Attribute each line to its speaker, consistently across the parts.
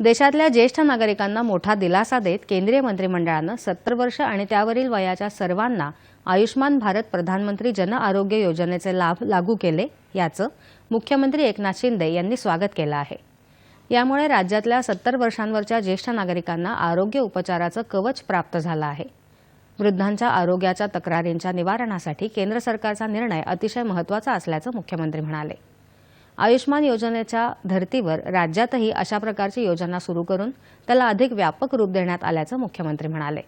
Speaker 1: देशातल्या ज्येष्ठ नागरिकांना मोठा दिलासा देत केंद्रीय मंत्रिमंडळानं सत्तर वर्ष आणि त्यावरील वयाच्या सर्वांना आयुष्मान भारत प्रधानमंत्री जन आरोग्य योजनेचे लाभ लागू केले याचं मुख्यमंत्री एकनाथ शिंदे यांनी स्वागत केलं आहे. यामुळे राज्यातल्या सत्तर वर्षांवरच्या ज्येष्ठ नागरिकांना आरोग्य उपचाराचं कवच प्राप्त झालं आहे. वृद्धांच्या आरोग्याच्या तक्रारींच्या निवारणासाठी केंद्र सरकारचा निर्णय अतिशय महत्त्वाचा असल्याचं मुख्यमंत्री म्हणाले. आयुष्मान योजनेच्या धर्तीवर राज्यातही अशा प्रकारची योजना सुरू करून त्याला अधिक व्यापक रूप देण्यात आल्याचं मुख्यमंत्री म्हणाले.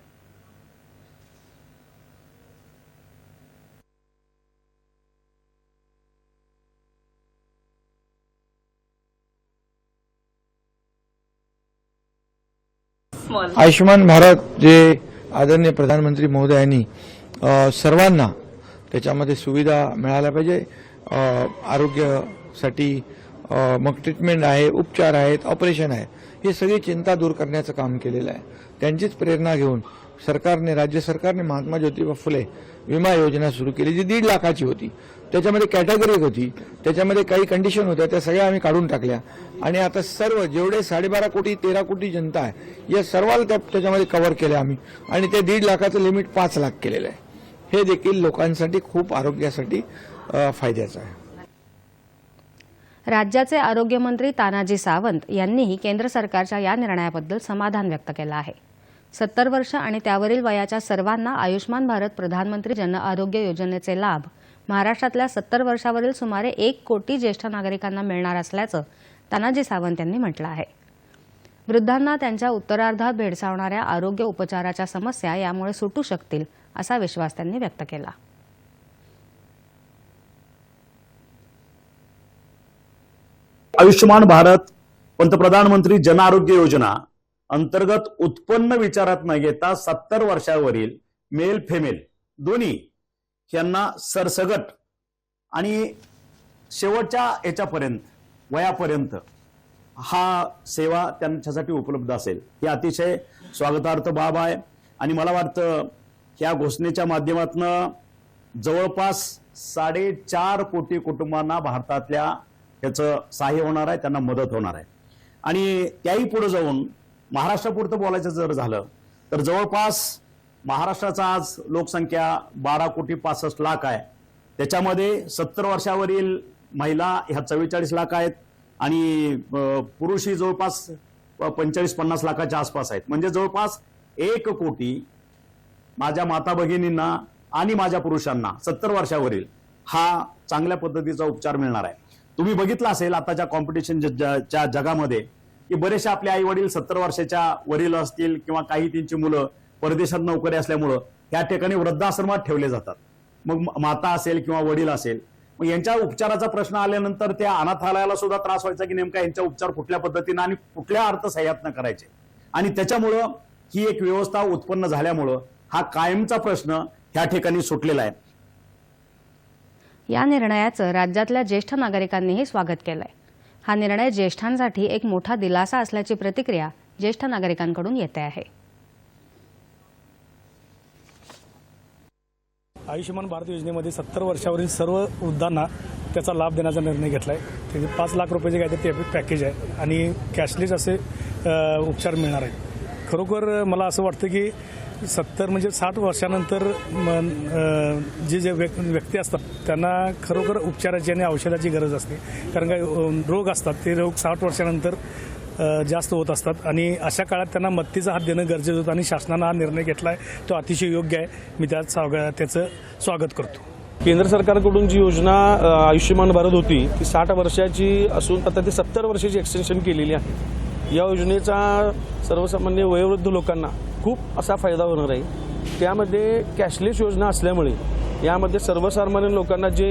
Speaker 2: आयुष्यमान भारत जे आदरणीय प्रधानमंत्री महोदयांनी सर्वांना त्याच्यामध्ये सुविधा मिळाल्या पाहिजे आरोग्य साठी मग ट्रीटमेंट आहे उपचार आहेत ऑपरेशन आहे. हे सगळी चिंता दूर करण्याचं काम केलेलं आहे. त्यांचीच प्रेरणा घेऊन सरकारने राज्य सरकारने महात्मा ज्योतिबा फुले विमा योजना सुरू केली जी दीड लाखाची होती. त्याच्यामध्ये कॅटेगरी होती. त्याच्यामध्ये काही कंडिशन होत्या त्या सगळ्या आम्ही काढून टाकल्या. आणि आता सर्व जेवढे साडेबारा कोटी तेरा कोटी जनता आहे या सर्वाला त्या त्याच्यामध्ये कव्हर केलं आम्ही. आणि ते दीड लाखाचं लिमिट पाच लाख केलेलं आहे. हे देखील लोकांसाठी खूप आरोग्यासाठी फायद्याचं आहे.
Speaker 1: राज्याचे आरोग्यमंत्री तानाजी सावंत यांनीही केंद्र सरकारच्या या निर्णयाबद्दल समाधान व्यक्त केलं आहे. सत्तर वर्ष आणि त्यावरील वयाच्या सर्वांना आयुष्मान भारत प्रधानमंत्री जन आरोग्य योजनेचे लाभ महाराष्ट्रातल्या सत्तर वर्षावरील सुमारे एक कोटी ज्येष्ठ नागरिकांना मिळणार असल्याचं तानाजी सावंत यांनी म्हटलं आहे. वृद्धांना त्यांच्या उत्तरार्धात भेडसावणाऱ्या आरोग्य उपचाराच्या समस्या यामुळे सुटू शकतील असा विश्वास त्यांनी व्यक्त केला.
Speaker 3: आयुष्यमान भारत पंतप्रधानमंत्री जन आरोग्य योजना अंतर्गत उत्पन्न विचारात न घेता सत्तर वर्षावरील मेल फेमेल दोन्ही यांना सरसगट आणि शेवटच्या याच्यापर्यंत वयापर्यंत हा सेवा त्यांच्यासाठी उपलब्ध असेल. ही अतिशय स्वागतार्थ बाब आहे आणि मला वाटतं या घोषणेच्या माध्यमातून जवळपास साडेचार कोटी कुटुंबांना भारतातल्या त्याचं सहाय्य होणार आहे त्यांना मदत होणार आहे. आणि त्याही पुढे जाऊन महाराष्ट्रापुरतं बोलायचं जर झालं तर जवळपास महाराष्ट्राचा आज लोकसंख्या बारा कोटी पासष्ट लाख आहे. त्याच्यामध्ये सत्तर वर्षावरील महिला ह्या चव्वेचाळीस लाख आहेत आणि पुरुषही जवळपास पंचेचाळीस पन्नास लाखाच्या आसपास आहेत. म्हणजे जवळपास एक कोटी माझ्या माता भगिनींना आणि माझ्या पुरुषांना सत्तर वर्षावरील हा चांगल्या पद्धतीचा उपचार मिळणार आहे. तुम्ही बघितलं असेल आताच्या कॉम्पिटिशनच्या जगामध्ये की बरेचसे आपले आई वडील सत्तर वर्षाच्या वरील असतील किंवा काही त्यांची मुलं परदेशात नोकरी असल्यामुळं या ठिकाणी वृद्धाश्रमात ठेवले जातात. मग माता असेल किंवा वडील असेल मग यांच्या उपचाराचा प्रश्न आल्यानंतर त्या अनाथालयाला सुद्धा त्रास व्हायचा की नेमका यांचा उपचार कुठल्या पद्धतीनं आणि कुठल्या अर्थसह्यातनं करायचे. आणि त्याच्यामुळं ही एक व्यवस्था उत्पन्न झाल्यामुळं हा कायमचा प्रश्न ह्या ठिकाणी सुटलेला आहे.
Speaker 1: या निर्णयाचं राज्यातल्या ज्येष्ठ नागरिकांनीही स्वागत केलंय. हा निर्णय ज्येष्ठांसाठी एक मोठा दिलासा असल्याची प्रतिक्रिया ज्येष्ठ नागरिकांकडून येते आहे.
Speaker 4: आयुष्यमान भारत योजनेमध्ये सत्तर वर्षावरील सर्व वृद्धांना त्याचा लाभ देण्याचा निर्णय घेतला आहे त्याचे पाच लाख रुपयाचे काहीतरी ते पॅकेज आहे आणि कॅशलेस असे उपचार मिळणार आहेत. खरोखर मला असं वाटतं की सत्तर म्हणजे साठ वर्षानंतर जे जे व्यक्ती असतात त्यांना खरोखर उपचाराची आणि औषधाची गरज असते. कारण काय रोग असतात ते रोग साठ वर्षानंतर जास्त होत असतात. आणि अशा काळात त्यांना मत्तीचा हात देणं गरजेचं होतं आणि शासनानं हा निर्णय घेतला आहे तो अतिशय योग्य आहे. मी त्यात स्वाग त्याचं स्वागत करतो.
Speaker 5: केंद्र सरकारकडून जी योजना आयुष्यमान भारत होती ती साठ वर्षाची असून आता ती सत्तर वर्षाची एक्सटेन्शन केलेली आहे. या योजनेचा सर्वसामान्य वयोवृद्ध लोकांना खूप असा फायदा होणार आहे. त्यामध्ये कॅशलेस योजना असल्यामुळे यामध्ये सर्वसामान्य लोकांना जे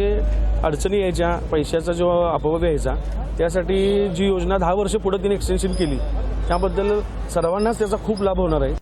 Speaker 5: अडचणी यायच्या पैशाचा जो अपव्यय यायचा त्यासाठी जी योजना दहा वर्ष पुढे तिने एक्सटेन्शन केली त्याबद्दल सर्वांनाच त्याचा खूप लाभ होणार आहे.